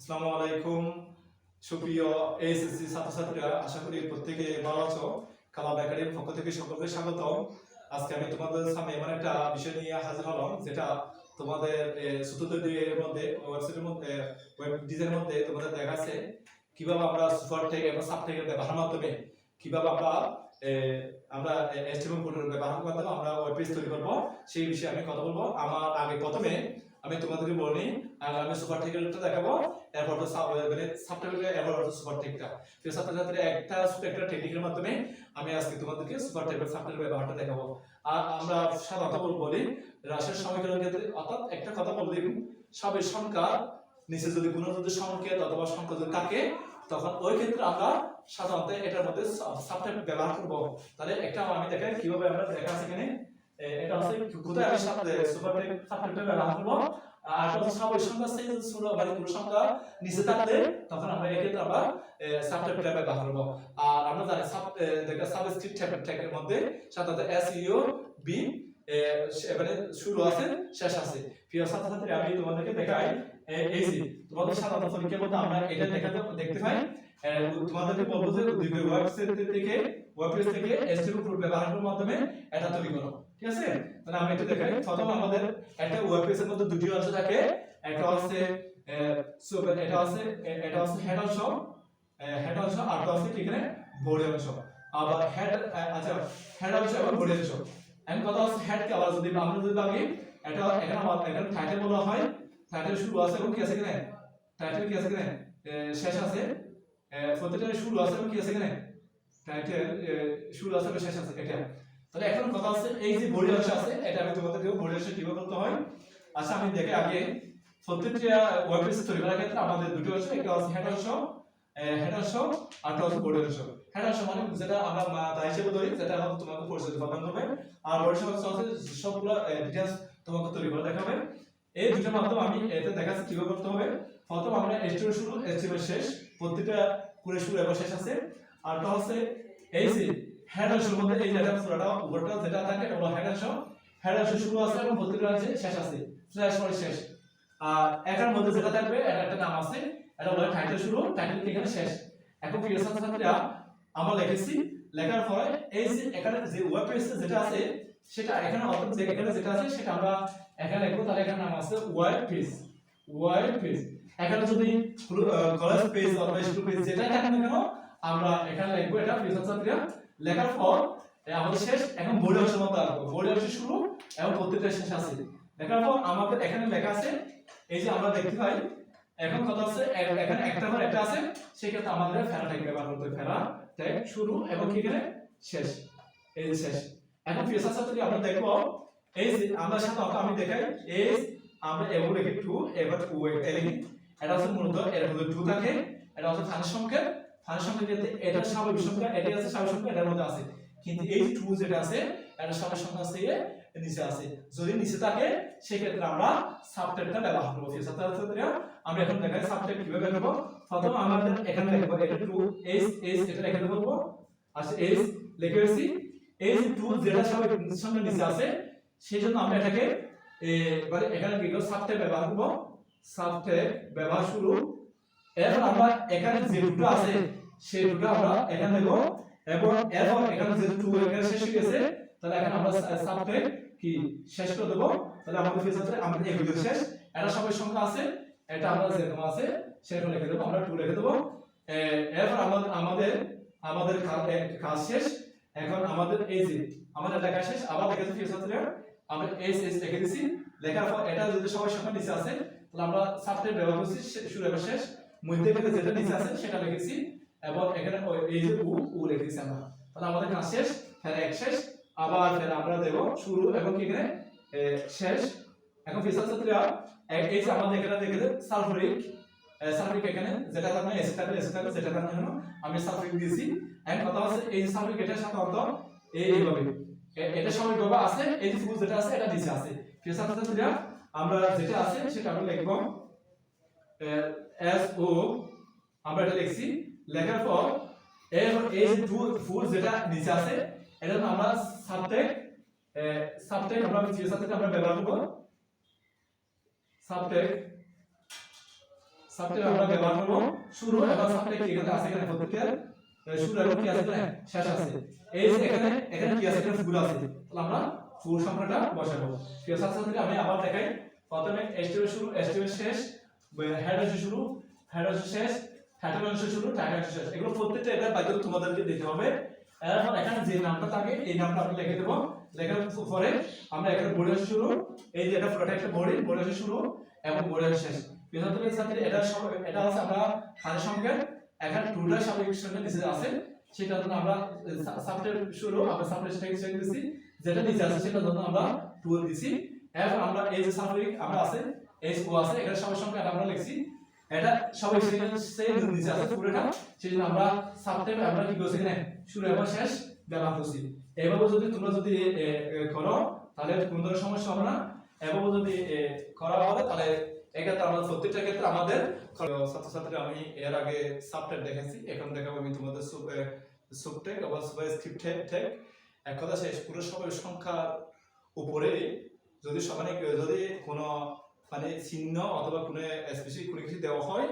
আসসালামু আলাইকুম। সুপ্রিয় এসএসসি ছাত্রছাত্রীরা, আশা করি প্রত্যেকে ভালো আছো। কালাম একাডেমির পক্ষ থেকে সকলকে স্বাগত আজকে আমি তোমাদের সামনে এমন একটা বিষয় নিয়ে হাজির হলাম, যেটা তোমাদের মধ্যে ওয়েবসাইটের মধ্যে ওয়েব ডিজাইনের মধ্যে তোমাদের দেখাচ্ছে কীভাবে আমরা সুপার টেক এবং সাব টেকের ব্যবহারের মাধ্যমে কীভাবে আমরা আমরা এসটিএমএল কোডের ব্যবহারের মাধ্যমে আমরা ওয়েব পেজ তৈরি করব, সেই বিষয়ে আমি কথা বলব। আমার আগে প্রথমে আমি তোমাদেরকে বলি আগে আমি সুপার টেকটা দেখাবো, এরপর তো মানে সাবটাইটেল এরপর তো সুপার টেকটা তো ছাত্রছাত্রীরা একটা ছোট একটা টেকনিকের মাধ্যমে আমি আজকে তোমাদেরকে সুপার টেকের সাবটাইটেল ব্যবহারটা দেখাবো। আর আমরা সাধারণত বলি রাশের সমীকরণ ক্ষেত্রে, অর্থাৎ একটা কথা বলে দিন সবের সংখ্যা, নিচে যদি কোনো যদি সংকেত অথবা সংখ্যা যদি থাকে, তখন ওই ক্ষেত্রে আমরা সাধারণত এটার মধ্যে সাবটাইটেল ব্যবহার করব। তাহলে একটা আমি দেখাই, কীভাবে আমরা দেখা আছে এখানে? এটা হচ্ছে সাথে সুপারটেক ব্যবহার করব আর যখন সবাই সংখ্যা সেই বা কোনো সংখ্যা নিচে থাকলে তখন আমরা সাবটাইটেল ব্যবহার করব। আর আমরা জানি সাব দেখা সাবস্ক্রিপ্ট ট্যাগের মধ্যে সাধারণত এস ইউ বি এবারে শুরু আছে শেষ আছে। প্রিয় ছাত্রছাত্রী আমি তোমাদেরকে দেখাই। এই যে তোমাদের সাধারণত পরীক্ষার মধ্যে আমরা এটা দেখাতে দেখতে পাই। তোমাদেরকে বলব যে ওয়েবসাইট থেকে ওয়েব পেজ থেকে এসটিএমএল কোড ব্যবহারের মাধ্যমে এটা তৈরি করো। ঠিক আছে? তাহলে আমি এটা দেখাই। প্রথম আমাদের একটা ওয়েব পেজের মধ্যে দুটি অংশ থাকে। একটা হচ্ছে এটা হচ্ছে এটা হচ্ছে হেড অংশ। হেড অংশ আর হচ্ছে কি এখানে? বডি অংশ। আবার হেড আচ্ছা হেড অংশ এবং বডি অংশ। এখন কথা হচ্ছে হেড কে আবার যদি আমরা যদি ভাবি এটা এখানে এখানে টাইটেল বলা হয় টাইটেল শুরু আছে এবং কি আছে এখানে টাইটেল কি আছে এখানে শেষ আছে। প্রত্যেকটা শুরু আছে এবং কি আছে এখানে টাইটেল শুরু আছে এবং শেষ আছে, এটা। তাহলে এখন কথা হচ্ছে, এই যে বডি অংশ আছে, এটা আমি তোমাদেরকে বডি অংশ কীভাবে করতে হয়? আচ্ছা আমি দেখে আগে প্রত্যেকটা ওয়েব পেজ তৈরি করার ক্ষেত্রে আমাদের দুটো অংশ, একটা হচ্ছে হেড অংশ হেড অংশ, আর হচ্ছে বডি অংশ। হেড অংশ মানে যেটা আমরা মাথা হিসেবে ধরি, যেটা তোমাকে পরিচিত প্রদান করবে আর বডি অংশ হচ্ছে সবগুলো ডিটেলস তোমাকে তৈরি করে দেখাবে। এই দুটোর মাধ্যমে আমি এটা দেখাচ্ছি, কীভাবে করতে হবে। প্রথম আমরা এস্টিমেট শুরু এস্টিমেট শেষ। প্রত্যেকটা করে শুরু এবং শেষ আছে। আর একটা হচ্ছে, এই যে হেড অংশের মধ্যে এই যেটা পুরোটা, উপরটা যেটা থাকে, এটা হলো হেড অংশ হেড অংশ শুরু আছে এবং প্রত্যেকটা আছে শেষ আছে। শেষ, পরে শেষ। আর এটার মধ্যে যেটা থাকবে এটা একটা নাম আছে, এটা বলে টাইটেল শুরু টাইটেল এখানে শেষ। এখন প্রিয় ছাত্রছাত্রীরা আমরা লিখেছি, লেখার পরে এই যে এখানে যে ওয়েব পেজ যেটা আছে সেটা এখানে অর্থাৎ এখানে যেটা আছে সেটা আমরা এখানে লিখব, তাহলে এখানে নাম আছে ওয়েব পেজ ওয়েব পেজ এখানে যদি কলেজ পেজ অথবা স্কুল পেজ যেটা থাকে না কেন, আমরা এখানে লিখব এটা প্রিয় ছাত্রছাত্রীরা লেখার পর আমাদের শেষ, এখন বোর্ড অংশের মধ্যে আসব বোর্ড অংশ শুরু এবং প্রত্যেকটা শেষ আছে। লেখার পর আমাদের এখানে লেখা আছে, এই যে আমরা দেখতে পাই, এখন কথা আছে? এখানে একটা পর একটা আছে, সেক্ষেত্রে আমাদের ফেরা ট্যাগ ব্যবহার করতে ফেরা ট্যাগ শুরু এবং কি এখানে? শেষ। এই শেষ। এখন প্রিয় ছাত্রছাত্রী, আমরা দেখব এই যে আমরা সাধারণত আমি দেখাই এই আমরা এবার লিখি টু এবার টু এটা লিখি এটা হচ্ছে মূলত এর মধ্যে টু থাকে, এটা হচ্ছে ফাংশন সংখ্যা ফাংশন সংখ্যা ক্ষেত্রে এটা স্বাভাবিক সংখ্যা এটা আছে স্বাভাবিক সংখ্যা, এটার মধ্যে আছে। কিন্তু এই টু যেটা আছে এটা স্বাভাবিক সংখ্যা আছে নিচে আছে। যদি নিচে থাকে, সেক্ষেত্রে আমরা সাবটেক্টটা ব্যবহার করব। সেই ছাত্রছাত্রীরা, আমরা এখন দেখাই সাবটেক্ট কীভাবে করব প্রথম আমাদের এখানে লিখব এটা টু এস এস এটা লিখে দেবো আচ্ছা এস লিখে দিয়েছি এই টু যেটা স্বাভাবিক সংখ্যা নিচে আছে সেই জন্য আমরা এটাকে এবারে এখানে কি করব সাবটেক্ট ব্যবহার করব। সাবটেক্ট ব্যবহার শুরু। এরপর আমরা এখানে যে দুটো আছে, সেই দুটো আমরা এখানে দেবো এবং এরপর এখানে যে টু এখানে শেষ হয়ে গেছে, তাহলে এখন আমরা সাবটেক্ট কি শেষ করে দেবো। তাহলে আমাদের ফিচারে আমাদের এগুলো শেষ। এটা সবাই সংখ্যা আছে, এটা আমরা যেরকম আছে, সেরকম লিখে দেবো। আমরা টু লিখে দেবো। এরপর আমাদের আমাদের আমাদের কাজ শেষ। এখন আমাদের এই যে, আমাদের লেখা শেষ, আবার লিখেছি ফিচারে আমরা এস এস লিখে দিছি। লেখার পর এটা যদি সবাই সংখ্যা নিচে আছে, তাহলে আমরা সাবটেক্ট ব্যবহার করছি শুরু এবং শেষ। মধ্যে থেকে যেটা নিচে আছে, সেটা লিখেছি এবং এখানে এই যে উ উ লিখেছি আমরা। তাহলে আমাদের কাজ শেষ, ফের এক শেষ, আবার ফের আমরা দেব, শুরু এবং কি এখানে? শেষ। এখন ফিসার ছাত্রীরা? এই যে আমাদের এখানে দেখে সালফারিক। সালফারিক এখানে, যেটা থাকবে এসে থাকবে এসে যেটা থাকবে এখানে আমি সালফারিক দিয়েছি। এখন কথা হচ্ছে এই সালফারিক এটা সাধারণত এই এইভাবে। এটা সবাই বাবা আছে, এই যে ফুল যেটা আছে, এটা নিচে আছে। ফিসার ছাত্রীরা আমরা যেটা আছে, সেটা আমরা লিখব এস ও আমরা এটা লিখছি, লেখার পর এরপর এই যে ফুল যেটা নিচে আছে, এটা আমরা সাবটেক্ট সাবটেক্ট আমরা যে সাবটেক্ট আমরা ব্যবহার করব। সাবটেক্ট আমরা ব্যবহার করব। শুরু এবং এখানে আছে? এখানে শুরু এবং কি আছে? এখানে শেষ আছে। এই যে এখানে এখানে কি আছে? এখানে ফুল আছে। তাহলে আমরা ফুল সংখ্যাটা বসাবো ছাত্রছাত্রী আমি আবার দেখাই। প্রথমে শুরু শেষ হেড অংশ শুরু হেড অংশ শেষ হ্যাটার অংশ শুরু টাকা অংশ শেষ। এগুলো প্রত্যেকটা এটা বাইরে তোমাদেরকে দিতে হবে। এরপর এখানে যে নামটা থাকে এই নামটা আমরা লিখে দেবো। লেখার পরে আমরা এখানে বড়ি শুরু। এই যে এটা পুরোটা একটা বড়ি বড়ি শুরু এবং বড়ি শেষ। ছাত্রছাত্রী ছাত্রী এটা এটা আছে আমরা হাতের সংখ্যা এখানে টুটা স্বাভাবিক সংখ্যা নিচে আছে। সেটা জন্য আমরা সাবটের শুরু, আমরা সাবটের শেষ শেষ দিছি। যেটা নিচে আছে সেটা জন্য আমরা টু দিছি। এরপর আমরা এই যে স্বাভাবিক আমরা আছে এইচ ও আছে এটা সংখ্যা এটা আমরা লিখছি। এটা সবাই সেই নিচে আছে পুরোটা সেই জন্য আমরা সাবটের আমরা কি করছি এখানে? শুরু এবং শেষ ব্যবহার করছি। এভাবে যদি তোমরা যদি করো, তাহলে কোনো ধরনের সমস্যা হবে না। এভাবে যদি করা হবে, তাহলে এক্ষেত্রে আমাদের প্রত্যেকটা ক্ষেত্রে আমাদের ছাত্রছাত্রী আমি এর আগে দেখেছি এখন দেখাবো আমি তোমাদের সুপটেক সুপার এক কথা সংখ্যার উপরে, যদি সমানে, যদি কোনো মানে চিহ্ন অথবা কোনো কোনো কিছু দেওয়া হয়,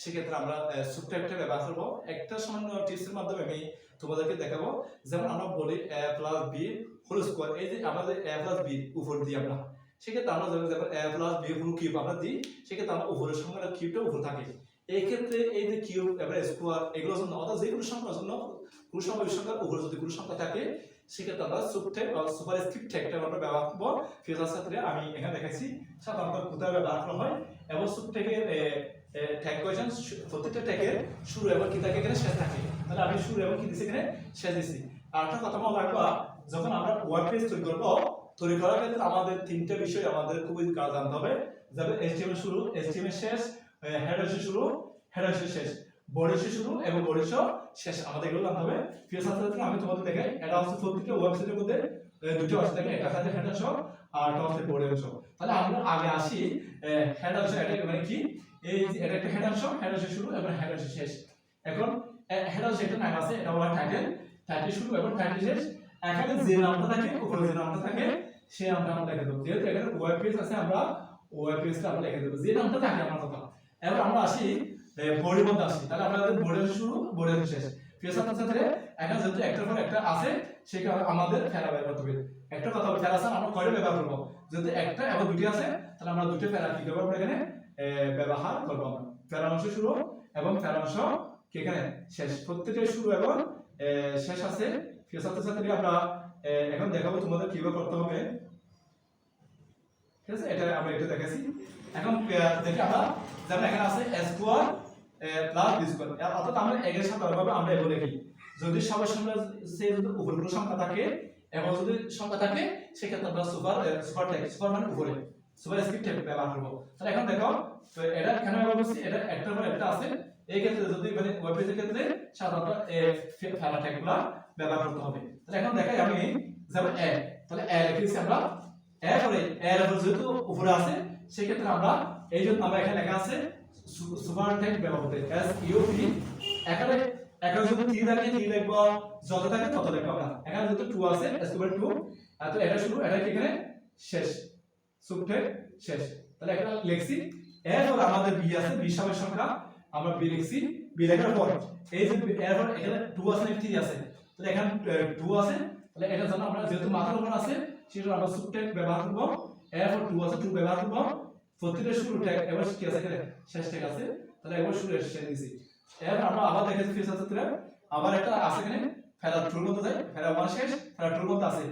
সেক্ষেত্রে আমরা ব্যবহার করব। একটা সামান্য টিপসের মাধ্যমে আমি তোমাদেরকে দেখাবো। যেমন আমরা বলি A plus B whole square এই যে আমাদের এ প্লাস বি উপর দিই আমরা সেক্ষেত্রে আমরা যেমন যেমন A plus B whole cube আমরা দিই, সেক্ষেত্রে আমরা উপরের সংখ্যাটা কিউবটা উপর থাকে। এই ক্ষেত্রে এই যে কিউব এবার স্কোয়ার এগুলোর জন্য অর্থাৎ যে কোনো সংখ্যার জন্য কোনো সংখ্যা সংখ্যার উপরে যদি কোনো সংখ্যা থাকে, সেক্ষেত্রে আমরা সুপটেক বা সুপার স্ক্রিপ্ট ট্যাগটা আমরা ব্যবহার করব। ফিউচার ক্ষেত্রে আমি এখানে দেখাচ্ছি সাধারণত কোথায় ব্যবহার করা হয়, এবং সুপটেকের ট্যাগ কোয়েশন প্রত্যেকটা ট্যাগের শুরু এবং কি থাকে এখানে শেষ থাকে। তাহলে আমি শুরু এবং কি দিচ্ছি এখানে? শেষ দিচ্ছি আর একটা কথা মনে রাখবা, যখন আমরা ওয়েব পেজ তৈরি করব তৈরি করার ক্ষেত্রে আমাদের তিনটে বিষয় আমাদের খুবই কাজ জানতে হবে। যেমন HTML শুরু, HTML শেষ হেড শুরু হেড শেষ। বডি অংশ শুরু এবং বডি অংশ শেষ। আমাদের এগুলো জানতে হবে। প্রিয় ছাত্রছাত্রী আমি তোমাদের দেখাই এটা হচ্ছে প্রত্যেকটা ওয়েবসাইটের মধ্যে দুটো অংশ থাকে একটা হচ্ছে হেড অংশ আর একটা হচ্ছে বডি অংশ তাহলে আমরা আগে আসি হেড অংশ এটা মানে কি? এই এটা একটা হেড অংশ হেড অংশ শুরু এবং হেড অংশ শেষ। এখন হেড অংশ একটা নাম আছে, এটা হলো টাইটেল টাইটেল শুরু এবং টাইটেল শেষ। এখানে যে নামটা থাকে, উপরে যে নামটা থাকে সে আমরা লিখে যেহেতু এখানে আছে, আমরা আমরা লিখে যে নামটা থাকে, আমার কথা। এবার আমরা আসি মধ্যে আসি। তাহলে শুরু শেষ। এখানে যেহেতু একটা আছে সেটা আমাদের ফেরা ব্যবহার করতে একটা কথা আমরা কয়টা ব্যবহার করব? যদি একটা এবং দুটি আছে, তাহলে আমরা দুটো ফেরা কি করব আমরা এখানে ব্যবহার করব আমরা। অংশ শুরু এবং ফেরা অংশ এখানে? শেষ। প্রত্যেকটাই শুরু এবং শেষ আছে। প্রিয় ছাত্রছাত্রী আমরা এখন দেখাবো তোমাদের কীভাবে করতে হবে। ঠিক আছে? এটা আমরা একটু দেখেছি এখন দেখি আমরা যেমন এখানে আছে স্কোয়ার প্লাস বি স্কোয়ার অর্থাৎ আমরা একের সাথে ভাবে আমরা এগুলো লিখি যদি সবার সঙ্গে সে যদি উপরে কোনো সংখ্যা থাকে এবং যদি সংখ্যা থাকে, সেক্ষেত্রে আমরা সুপার সুপার টেক সুপার মানে উপরে। সুপার স্ক্রিপ্ট ব্যবহার করব। তাহলে এখন দেখো এটা কেন ব্যবহার করছি? এটা একটার পর একটা আছে। এই ক্ষেত্রে যদি মানে ওয়েব পেজের ক্ষেত্রে সাধারণত ফেলা ট্যাগগুলো ব্যবহার করতে হবে। তাহলে এখন দেখাই আমি যেমন এ, তাহলে এ লিখেছি আমরা। এরপরে এর উপর যেহেতু উপরে আছে, সেক্ষেত্রে আমরা এই জন্য আমরা এখানে লেখা আছে সুপার টেক ব্যবহার করতে এস ইউ পি এখানে এখানে যদি টি থাকে টি লিখব, যত থাকে তত লিখব আমরা। এখানে যেহেতু টু আছে এস টু টু তো এটা শুরু, এটা এখানে? শেষ। সুপটেক শেষ। তাহলে এখানে লিখছি, এরপর আমাদের বি আছে বি সবের সংখ্যা আমরা বি লিখছি বি লেখার পর এই যে এরপর এখানে টু আছে থ্রি আছে, তাহলে এখানে টু আছে, তাহলে এটার জন্য আমরা যেহেতু মাথার উপর আছে সেটা আমরা সুপটেক ব্যবহার করব, এরপর টু আছে টু ব্যবহার করব প্রত্যেকটা শুরু ট্যাগ এবার কি আছে এখানে? শেষ ট্যাগ আছে, তাহলে এবার শুরু শেষ দিছি। এরপর আমরা আবার দেখেছি ফিস ছাত্রীরা আবার একটা আছে এখানে ফেরা টুর মধ্যে যায় ফেরা ওয়ান শেষ ফেরা টুর মধ্যে আছে।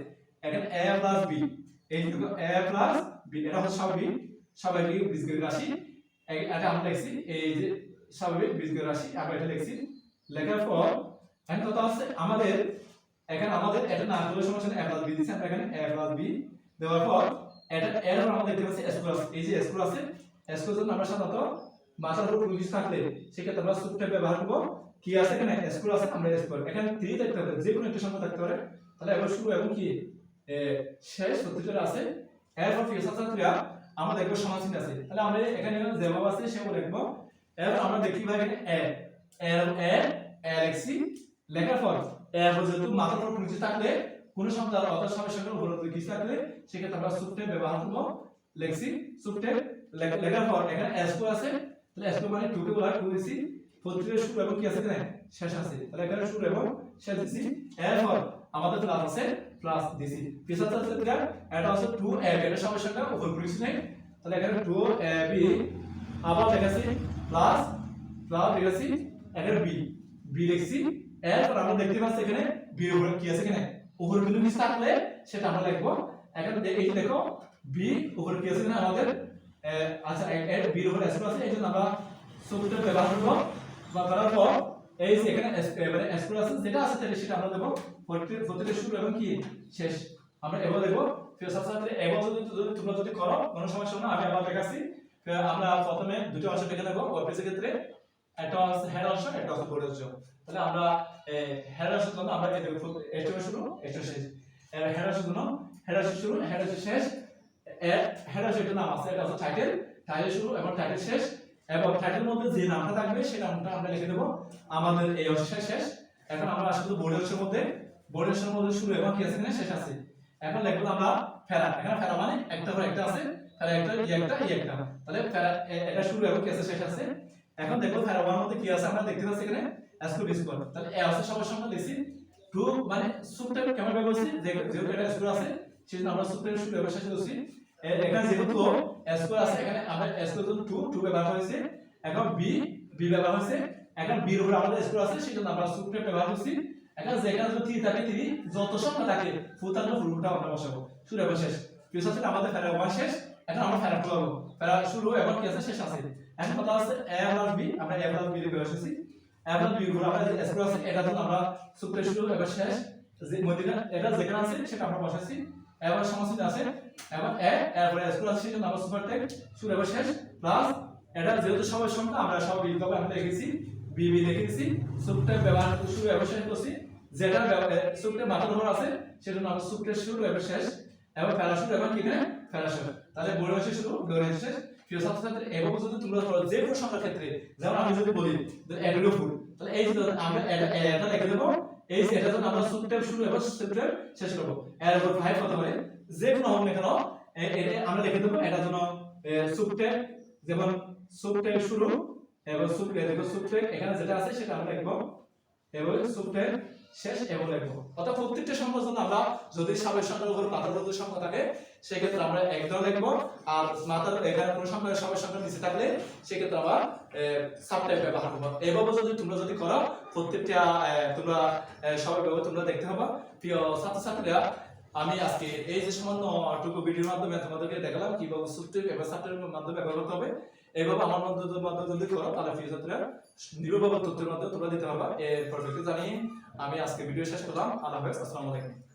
এখানে এ প্লাস বি এই এ প্লাস বি এটা হচ্ছে স্বাভাবিক স্বাভাবিক বীজগণিত রাশি এটা আমরা লিখছি, এই যে স্বাভাবিক বীজগণিত রাশি আমরা এটা লিখছি। লেখার পর এখন কথা হচ্ছে আমাদের এখানে আমাদের এটা না করলে সমস্যা নেই a প্লাস বি দিচ্ছি আমরা এখানে a প্লাস বি দেওয়ার পর এটা এর আমরা দেখতে পাচ্ছি স্কোর আছে এই যে স্কোর আছে স্কোর জন্য আমরা সাধারণত মাথার উপর কিছু থাকলে সেক্ষেত্রে আমরা সুপটেক ব্যবহার করব। কি আছে এখানে? স্কোর আছে আমরা স্কোর এখানে থ্রি থাকতে পারে যে কোনো একটা সংখ্যা থাকতে পারে। তাহলে এবার শুরু এবং কি? এ, শেষ প্রত্যেকটা আছে। এরপর ফিরে ছাত্রীরা আমরা দেখব সমাসীন আছে। তাহলে আমরা এখানে যেভাবে আছে সেভাবে লিখব। এরপর আমরা দেখি ভাই এখানে এ এর এ এ লিখছি লেখার পর এরপর যেহেতু মাথার উপর কিছু থাকলে কোনো সংখ্যা অর্থাৎ সবার সঙ্গে উপর কিছু থাকলে সেক্ষেত্রে আমরা সুপটেক ব্যবহার করব লেখছি সুপটেক লেখার পর এখানে স্কোর আছে। তাহলে এসকো মানে টু কে বলা টু দিছি প্রত্যেকের শুরু এবং কি আছে এখানে? শেষ আছে। তাহলে এখানে শুরু এবং শেষ দিছি এরপর আমাদের প্লাস আছে প্লাস দিছি পিছাতে আছে এটা আছে 2 এ বি এটা সমস্যাটা উপর নাই। তাহলে এখানে টু এ বি আবার লেখাছি প্লাস প্লাস লেখাছি এখানে বি বি লিখছি এরপর আমরা দেখতে পাচ্ছি এখানে বি উপরে কি আছে এখানে? উপরে বিন্দু কিছু থাকলে সেটা আমরা লিখব। এখানে এই দেখো বি উপরে কি আছে এখানে আমাদের? আচ্ছা এর বি উপরে এস আছে, এই জন্য আমরা সূত্রটা ব্যবহার করব। বা করার পর এই যে এখানে এস মানে এস আছে, যেটা আছে তাহলে সেটা আমরা দেবো। প্রত্যেক প্রত্যেকের শুরু এবং কি? শেষ। আমরা এবার দেখব ফিরে সাথে এবার যদি তোমরা যদি করো, কোনো সমস্যা না, আমি আবার দেখাচ্ছি। আমরা প্রথমে দুটো অংশ দেখে নেব ওয়ার্ডপ্রেসের ক্ষেত্রে। একটা হচ্ছে হেড অংশ, একটা হচ্ছে বোর্ড অংশ। তাহলে আমরা হেড জন্য আমরা এস্টিমেট শুরু এস্টিমেট শেষ। হেড অংশের জন্য হেড অংশ শুরু হেড অংশ শেষ। হেড অংশ নাম আছে, এটা হচ্ছে টাইটেল টাইটেল শুরু এবং টাইটেল শেষ। এবং টাইটেল মধ্যে যে নামটা থাকবে, সেই নামটা আমরা লিখে দেবো আমাদের এই অংশের শেষ। এখন আমরা আসলে বোর্ড অংশের মধ্যে। বোর্ড অংশের মধ্যে শুরু এবং কি আছে শেষ আছে। এখন লিখব আমরা ফেরা এখানে ফেরা মানে একটা পর একটা আছে। ফেরা একটা ই একটা ই একটা। তাহলে এটা শুরু এবং কি আছে শেষ আছে। এখন দেখো ওয়ার মধ্যে কি আছে, আমরা দেখতে পাচ্ছি এখানে তাহলে এ আছে সবার সঙ্গে লিখছি টু মানে কেমন ভাবে বলছি এটা আছে আমরা শুরু করছি এখানে যেহেতু আছে, এখানে আমরা টু টু ব্যবহার হয়েছে এখন বি বি ব্যবহার হয়েছে। এখন বি আমাদের স্কোর আছে, সেজন্য আমরা ব্যবহার করছি। এখন যেখানে যদি থ্রি থাকে থ্রি যত সংখ্যা থাকে ফুল থাকলে ফুলটা আমরা বসাবো। শুরু শেষ। আমাদের ফেরা ওয়ান শেষ। এখন আমরা ফেরা হব ফেরা শুরু এবং কি আছে? শেষ আছে। এখন কথা আছে এ প্লাস বি আমরা এ প্লাস বি লিখে বসেছি এ প্লাস বি উপরে আমরা স্কোর আছে, এটা জন্য আমরা সুপটা শুরু এবং শেষ। যে মধ্যখানে এটা যেখানে আছে, সেটা আমরা বসাচ্ছি। এবার সমস্যা আছে এবং এ এরপরে স্কোর আছে সেজন্য আমরা সুপার টেক শুরু এবং শেষ। প্লাস এটা যেহেতু সবার সংখ্যা, আমরা সব বিভাগে আমরা লিখেছি বিবি লিখেছি সুপটা ব্যবহার করে শুরু এবং শেষ করছি। যেটা সুপটা মাথার উপর আছে, সেটা আমরা সুপটা শুরু এবং শেষ। এবং ফেলা শুরু এবং কি ফেলা শেষ তাহলে বড় হচ্ছে বড় হচ্ছে শেষ। প্রিয় ছাত্রছাত্রী, এভাবে যদি তোমরা করো যে কোনো সংখ্যার ক্ষেত্রে, যেমন আমি যদি বলি এগুলো ফুল তাহলে এই যে আমরা এটা লিখে দেবো। এই যে এটা যখন আমরা সুপটা শুরু এবং সুপটা শেষ করব। এর উপর ফাইভ হতে পারে। যে কোনো হোক না কেন এটা আমরা লিখে দেবো এটা জন্য সুপটা যেমন সুপটা শুরু এবং সুপটা দেখো সুপটা এখানে যেটা আছে সেটা আমরা লিখব। এবং সুপটা শেষ এবং লিখব। অর্থাৎ প্রত্যেকটা সংখ্যার জন্য আমরা যদি সাবের সংখ্যার উপর মাথার উপর সংখ্যা থাকে সেক্ষেত্রে আমরা একদম লিখব, আর মাথার এখানে কোনো সংখ্যা, সাবের সংখ্যা নিচে থাকলে সেক্ষেত্রে আমরা সাবটাইপ ব্যবহার করব। এভাবে যদি তোমরা যদি করো, প্রত্যেকটা তোমরা সবাই ব্যবহার তোমরা দেখতে হবে প্রিয় ছাত্রছাত্রীরা, আমি আজকে এই যে সামান্য টুকু ভিডিওর মাধ্যমে তোমাদেরকে দেখালাম কীভাবে সুফটওয়্যার এবং সফটওয়্যারের মাধ্যমে ব্যবহার করতে হবে। এইভাবে আমার মাধ্যমে মাধ্যমে যদি করো, তাহলে প্রিয় ছাত্রীরা নিরুপবাদ তথ্যের মাধ্যমে তোমরা দিতে পারবা। এর পরবর্তী জানিয়ে আমি আজকে ভিডিও শেষ করলাম। আল্লাহ হাফেজ, আসসালামু আলাইকুম।